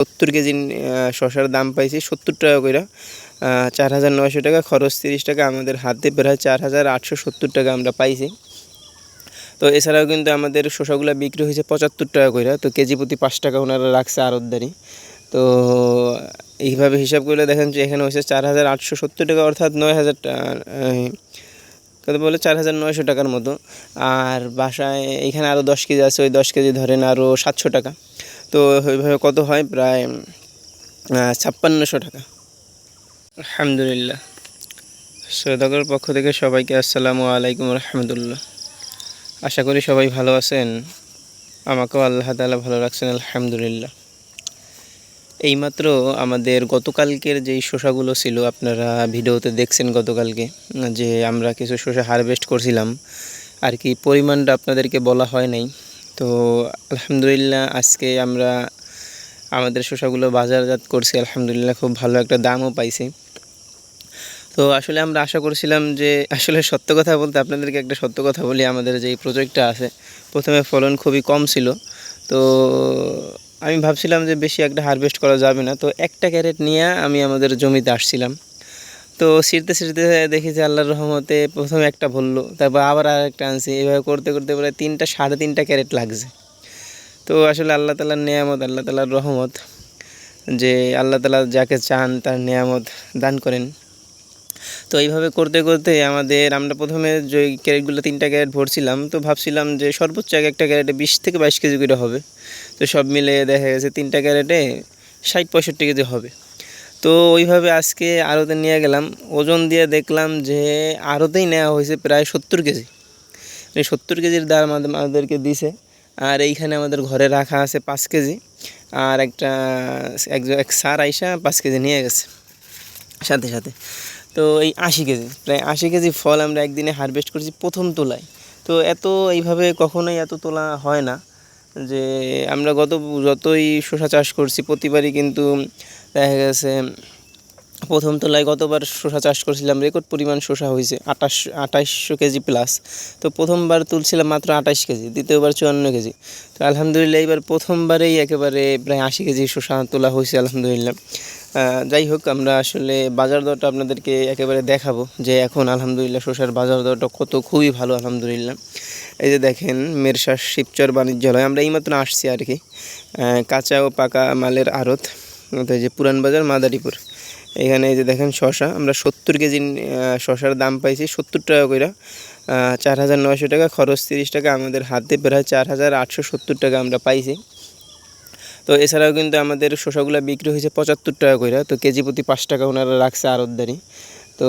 সত্তর কেজি শশার দাম পাইছি সত্তর টাকা করে চার হাজার নয়শো টাকা, খরচ তিরিশ টাকা, আমাদের হাতে প্রায় চার হাজার আটশো সত্তর টাকা আমরা পাইছি। তো এছাড়াও কিন্তু আমাদের শসাগুলো বিক্রি হয়েছে পঁচাত্তর টাকা করে তো কেজি প্রতি পাঁচ টাকা ওনারা রাখছে আড়তদারি। তো এইভাবে হিসাব করলে দেখেন যে এখানে হয়েছে চার হাজার আটশো সত্তর টাকা, অর্থাৎ নয় হাজার কত বলে চার হাজার নয়শো টাকার মতো। আর বাসায় এখানে আরও দশ কেজি আছে, ওই দশ কেজি ধরেন আরও সাতশো টাকা। তো ওইভাবে কত হয়? প্রায় ছাপ্পান্নশো টাকা। আলহামদুলিল্লাহ। সৈয়দগর পক্ষ থেকে সবাইকে আসসালামু আলাইকুম রহমতুল্লাহ। আশা করি সবাই ভালো আছেন। আমাকেও আল্লাহ তাআলা ভালো রাখছেন, আলহামদুলিল্লাহ। এইমাত্র আমাদের গতকালকের যেই শোষাগুলো ছিল, আপনারা ভিডিওতে দেখছেন গতকালকে, যে আমরা কিছু শসা হারভেস্ট করছিলাম। আর কি পরিমাণটা আপনাদেরকে বলা হয় নাই। তো আলহামদুলিল্লাহ আজকে আমরা আমাদের শসাগুলো বাজারজাত করছি, আলহামদুলিল্লাহ খুব ভালো একটা দামও পাইছি। তো আসলে আমরা আশা করছিলাম যে, আসলে সত্য কথা বলতে আপনাদেরকে একটা সত্য কথা বলি, আমাদের যে প্রজেক্টটা আছে, প্রথমে ফলন খুবই কম ছিল। তো আমি ভাবছিলাম যে বেশি একটা হারভেস্ট করা যাবে না, তো একটা ক্যারেট নিয়ে আমি আমাদের জমিতে আসছিলাম। তো ছিঁড়তে ছিঁড়তে দেখি যে আল্লাহর রহমতে প্রথমে একটা ভরলো, তারপর আবার আর একটা আনছি। এইভাবে করতে করতে প্রায় তিনটা, সাড়ে তিনটা ক্যারেট লাগছে। তো আসলে আল্লাহ তালার নেয়ামত, আল্লাহ তালার রহমত যে আল্লাহ তালা যাকে চান তার নেয়ামত দান করেন। তো এইভাবে করতে করতে আমাদের, আমরা প্রথমে যে ক্যারেটগুলো তিনটা ক্যারেট ভরছিলাম, তো ভাবছিলাম যে সর্বোচ্চ এক একটা ক্যারেটে বিশ থেকে বাইশ কেজি করে হবে। তো সব মিলে দেখা গেছে তিনটা ক্যারেটে ষাট, পঁয়ষট্টি কেজি হবে। তো ওইভাবে আজকে আড়তে নিয়ে গেলাম। ওজন দিয়ে দেখলাম যে আড়তেই নেওয়া হয়েছে প্রায় সত্তর কেজি। এই সত্তর কেজির দাম আমাদের, আমাদেরকে দিছে। আর এইখানে আমাদের ঘরে রাখা আছে পাঁচ কেজি। আর একটা, এক- এক সার আইসা পাঁচ কেজি নিয়ে গেছে। সাথে সাথে। তো এই আশি কেজি, প্রায় আশি কেজি ফল আমরা একদিনে হারভেস্ট করেছি প্রথম তোলায়। তো এত এইভাবে কখনোই এত তোলা হয় না যে আমরা গত, যতই শসা চাষ করছি, প্রতিবারই কিন্তু দেখা গেছে, প্রথম তোলায় গতবার শসা চাষ করছিলাম রেকর্ড পরিমাণ শসা হয়েছে আটাশ আঠাশশো কেজি প্লাস তো প্রথমবার তুলছিলাম মাত্র আঠাশ কেজি, দ্বিতীয়বার চুয়ান্ন কেজি। তো আলহামদুলিল্লাহ এবার প্রথমবারেই একেবারে প্রায় আশি কেজি শসা তোলা হয়েছে, আলহামদুলিল্লাহ। যাই হোক, আমরা আসলে বাজার দরটা আপনাদেরকে একেবারে দেখাবো যে এখন আলহামদুলিল্লাহ শসার বাজার দরটা কত, খুবই ভালো, আলহামদুলিল্লাহ। এই যে দেখেন মেরশাস শিবচর বাণিজ্যালয়, আমরা এইমাত্র আসছি আর কি কাঁচা ও পাকা মালের আড়ত। অর্থাৎ যে পুরান বাজার মাদারীপুর। এখানে এই যে দেখেন শশা, আমরা সত্তর কেজি শশার দাম পাইছি সত্তর টাকা করে চার হাজার নয়শো টাকা, খরচ তিরিশ টাকা, আমাদের হাতে প্রায় চার হাজার আটশো সত্তর টাকা আমরা পাইছি। তো এছাড়াও কিন্তু আমাদের শসাগুলো বিক্রি হয়েছে পঁচাত্তর টাকা করে তো কেজি প্রতি পাঁচ টাকা ওনারা রাখছে আরতদারি। তো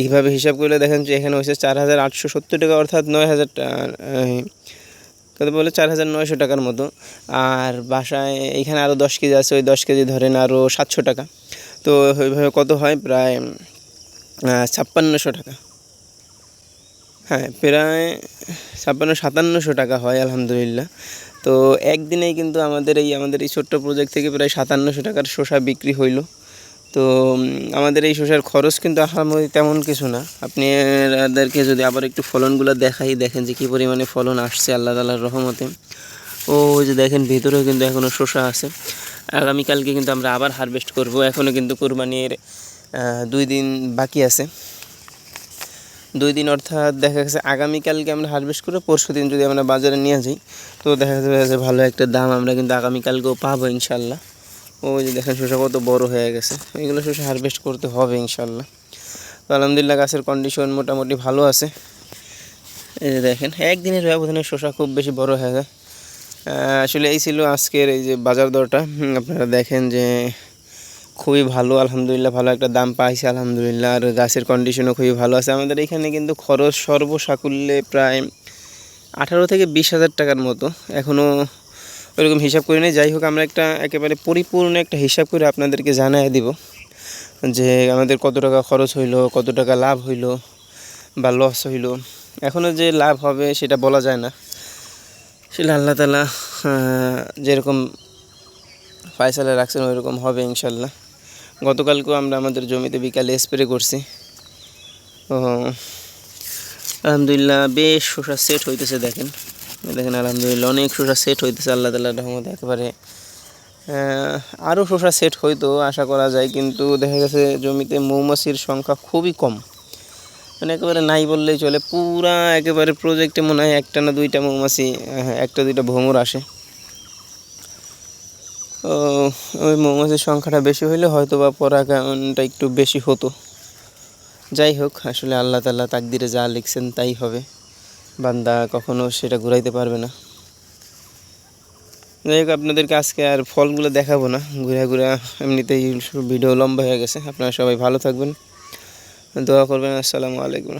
এইভাবে হিসাব করলে দেখেন যে এখানে হয়েছে চার হাজার আটশো সত্তর টাকা, অর্থাৎ নয় হাজার কত বলে চার হাজার নয়শো টাকার মতো। আর বাসায় এখানে আরও দশ কেজি আছে, ওই দশ কেজি ধরেন আরও সাতশো টাকা। তো ওইভাবে কত হয়? প্রায় ছাপ্পান্নশো টাকা। হ্যাঁ প্রায় ছাপ্পান্ন, সাতান্নশো টাকা হয়, আলহামদুলিল্লাহ। তো একদিনেই কিন্তু আমাদের এই আমাদের এই ছোট্ট প্রজেক্ট থেকে প্রায় সাতান্নশো টাকার শসা বিক্রি হইল। তো আমাদের এই শসার খরচ কিন্তু আহামরি তেমন কিছু না। আপনি আপনাদেরকে যদি আবার একটু ফলনগুলো দেখাই, দেখেন যে কী পরিমাণে ফলন আসছে আল্লাহ তালার রহমতে। ও যে দেখেন ভিতরেও কিন্তু এখনও শসা আছে। আগামীকালকে কিন্তু আমরা আবার হারভেস্ট করব। এখনও কিন্তু কোরবানির দুই দিন বাকি আছে। দুই দিন অর্থাৎ দেখা গেছে আগামীকালকে আমরা হারভেস্ট করে পরশু দিন যদি আমরা বাজারে নিয়ে যাই, তো দেখা যাবে ভালো একটা দাম আমরা কিন্তু আগামীকালকেও পাবো ইনশাল্লাহ ওই যে দেখেন শসা কত বড় হয়ে গেছে। এগুলো শসা হারভেস্ট করতে হবে ইনশাল্লাহ তো আলহামদুলিল্লাহ গাছের কন্ডিশন মোটামুটি ভালো আছে। এই যে দেখেন, একদিনের ব্যবধানে শসা খুব বেশি বড় হয়ে যায়। আসলে এই ছিল আজকের এই যে বাজার দরটা। আপনারা দেখেন যে খুবই ভালো, আলহামদুলিল্লাহ ভালো একটা দাম পাইছে, আলহামদুলিল্লাহ। আর গাছের কন্ডিশনও খুবই ভালো আছে। আমাদের এখানে কিন্তু খরচ সর্বসাকুল্যে প্রায় আঠারো থেকে বিশ হাজার টাকার মতো। এখনও ওইরকম হিসাব করি নাই। যাই হোক, আমরা একটা একেবারে পরিপূর্ণ একটা হিসাব করে আপনাদেরকে জানাই দিব যে আমাদের কত টাকা খরচ হইল, কত টাকা লাভ হইল বা লস হইল। এখনও যে লাভ হবে সেটা বলা যায় না। সেটা আল্লাহ তালা যেরকম ফায়সালা রাখছেন, ওইরকম হবে ইনশাল্লাহ গতকালকেও আমরা আমাদের জমিতে বিকালে স্প্রে করছি। ও, আলহামদুলিল্লাহ, বেশ শসা সেট হইতেছে, দেখেন। দেখেন, আলহামদুলিল্লাহ, অনেক শসা সেট হইতেছে, আল্লাহ তাল্লাহ রহমতে একেবারে আরও শসা সেট হয়তো আশা করা যায়, কিন্তু দেখা গেছে জমিতে মৌমাছির সংখ্যা খুবই কম। মানে একেবারে নাই বললেই চলে, পুরা একেবারে প্রজেক্টে মনে হয় একটা না দুইটা মৌমাছি একটা দুইটা ভ্রমর আসে। ওই মৌমাছির সংখ্যাটা বেশি হইলে হয়তো বা পরাগায়নটা একটু বেশি হতো। যাই হোক, আসলে আল্লাহ তাল্লাহ তাকদিরে যা লিখছেন তাই হবে। বান্দা কখনো সেটা ঘুরাইতে পারবে না। যাই হোক, আপনাদেরকে আজকে আর ফলগুলো দেখাবো না। ঘুরে ঘুরে এমনিতেই ভিডিও লম্বা হয়ে গেছে। আপনারা সবাই ভালো থাকবেন। দোয়া করবেন। আসসালামু আলাইকুম।